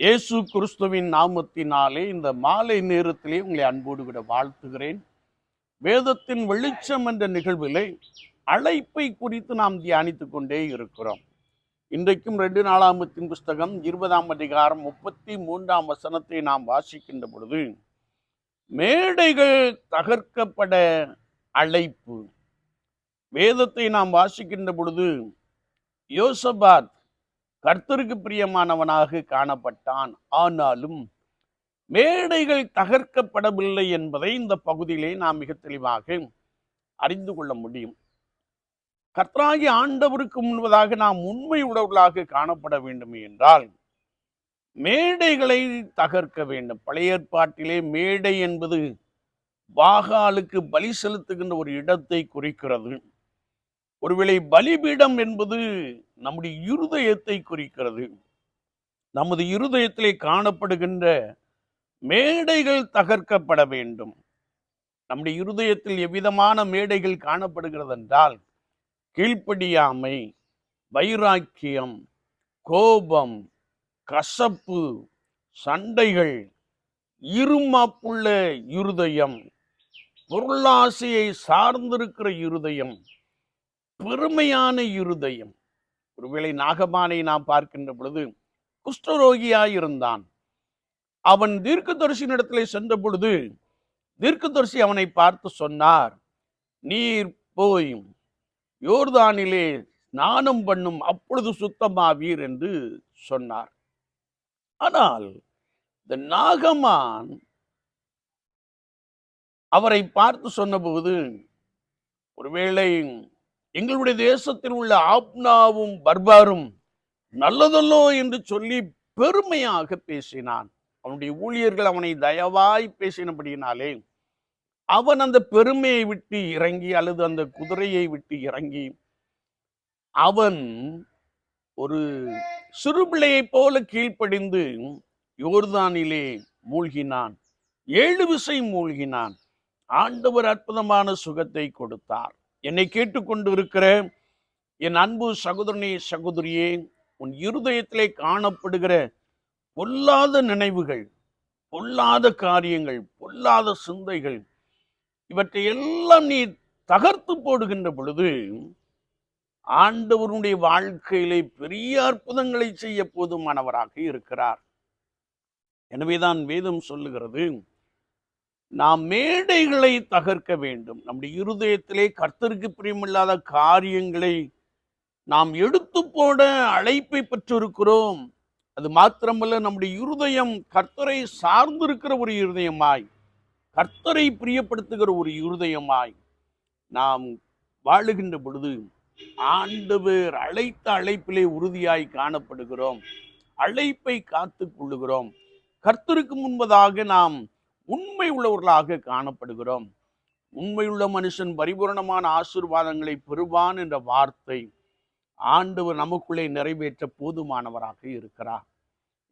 இயேசு கிறிஸ்துவின் நாமத்தினாலே இந்த மாலை நேரத்திலே உங்களை அன்போடு விட வாழ்த்துகிறேன். வேதத்தின் வெளிச்சம் என்ற நிகழ்விலே அழைப்பை குறித்து நாம் தியானித்து கொண்டே இருக்கிறோம். இன்றைக்கும் ரெண்டு நாளாமத்தின் புஸ்தகம் இருபதாம் அதிகாரம் முப்பத்தி மூன்றாம் வசனத்தை நாம் வாசிக்கின்ற பொழுது மேடைகள் தகர்க்கப்பட அழைப்பு. வேதத்தை நாம் வாசிக்கின்ற பொழுது யோசபாத் கர்த்தருக்கு பிரியமானவனாக காணப்பட்டான். ஆனாலும் மேடைகள் தகர்க்கப்படவில்லை என்பதை இந்த பகுதியிலே நாம் மிக தெளிவாக அறிந்து கொள்ள முடியும். கர்த்தராகி ஆண்டவருக்கு முன்பதாக நாம் உண்மை உடவுகளாக காணப்பட வேண்டும் என்றால் மேடைகளை தகர்க்க வேண்டும். பழைய ஏற்பாட்டிலே மேடை என்பது பாகாலுக்கு பலி செலுத்துகின்ற ஒரு இடத்தை குறிக்கிறது. ஒருவேளை பலிபீடம் என்பது நம்முடைய இருதயத்தை குறிக்கிறது. நமது இருதயத்திலே காணப்படுகின்ற மேடைகள் தகர்க்கப்பட வேண்டும். நம்முடைய இருதயத்தில் எவ்விதமான மேடைகள் காணப்படுகிறது என்றால் கீழ்ப்படியாமை வைராக்கியம் கோபம் கசப்பு சண்டைகள் இருமாப்புள்ள இருதயம் பொருளாசையை சார்ந்திருக்கிற இருதயம் பெருமையான இருதயம் ஒருவேளை நாகமானை நாம் பார்க்கின்ற பொழுது குஷ்டரோகியாய் இருந்தான் அவன் தீர்க்கதரிசியினிடத்திலே சென்ற பொழுது தீர்க்கதரிசி அவனை பார்த்து சொன்னார் நீர் போய் யோர்தானிலே ஸ்நானம் பண்ணும் அப்பொழுது சுத்தமாவீர் என்று சொன்னார். ஆனால் இந்த நாகமான் அவரை பார்த்து சொன்னபோது ஒருவேளை எங்களுடைய தேசத்தில் உள்ள ஆப்னாவும் பர்பாரும் நல்லதல்லோ என்று சொல்லி பெருமையாக பேசினான். அவனுடைய ஊழியர்கள் அவனை தயவாய் பேசினபடியினாலே அவன் அந்த பெருமையை விட்டு இறங்கி அல்லது அந்த குதிரையை விட்டு இறங்கி அவன் ஒரு சிறுபிள்ளையைப் போல கீழ்ப்படிந்து யோர்தானிலே மூழ்கினான். ஏழு விசை மூழ்கினான். ஆண்டவர் அற்புதமான சுகத்தை கொடுத்தார். என்னை கேட்டுக்கொண்டு இருக்கிற என் அன்பு சகோதரனே சகோதரியே உன் இருதயத்திலே காணப்படுகிற பொல்லாத நினைவுகள் பொல்லாத காரியங்கள் பொல்லாத சிந்தைகள் இவற்றை எல்லாம் நீ தகர்த்து போடுகின்ற பொழுது ஆண்டவருடைய வாழ்க்கையிலே பெரிய அற்புதங்களை செய்ய போதுமானவராக இருக்கிறார். எனவேதான் வேதம் சொல்லுகிறது நாம் மேடைகளை தகர்க்க வேண்டும். நம்முடைய இருதயத்திலே கர்த்தருக்கு பிரியமில்லாத காரியங்களை நாம் எடுத்து போட அழைப்பை பெற்றிருக்கிறோம். அது மாத்திரமல்ல நம்முடைய இருதயம் கர்த்தரை சார்ந்திருக்கிற ஒரு இருதயமாய் கர்த்தரை பிரியப்படுத்துகிற ஒரு இருதயமாய் நாம் வாழுகின்ற பொழுது ஆண்டவர் அழைத்த அழைப்பிலே உறுதியாய் காணப்படுகிறோம். அழைப்பை காத்து கொள்ளுகிறோம். கர்த்தருக்கு முன்பதாக நாம் உண்மை உள்ளவர்களாக காணப்படுகிறோம். உண்மையுள்ள மனுஷன் பரிபூரணமான ஆசீர்வாதங்களை பெறுவான் என்ற வார்த்தை ஆண்டவர் நமக்குள்ளே நிறைவேற்ற போதுமானவராக இருக்கிறார்.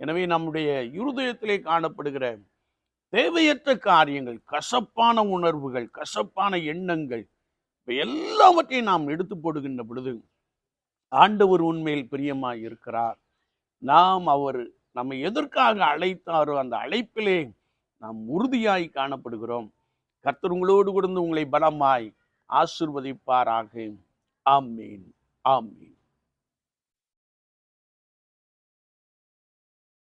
எனவே நம்முடைய இருதயத்திலே காணப்படுகிற தேவையற்ற காரியங்கள் கசப்பான உணர்வுகள் கசப்பான எண்ணங்கள் இவை எல்லாவற்றையும் நாம் எடுத்து போடுகின்ற பொழுது ஆண்டவர் உண்மையில் பிரியமாய் இருக்கிறார். நாம் அவர் நம்மை எதற்காக அழைத்தாரோ அந்த அழைப்பிலே நாம் உறுதியாய் காணப்படுகிறோம். கர்த்தர் உங்களோடு கொடுத்து உங்களை பலமாய் ஆசிர்வதிப்பாராக. ஆமீன். ஆமீன்.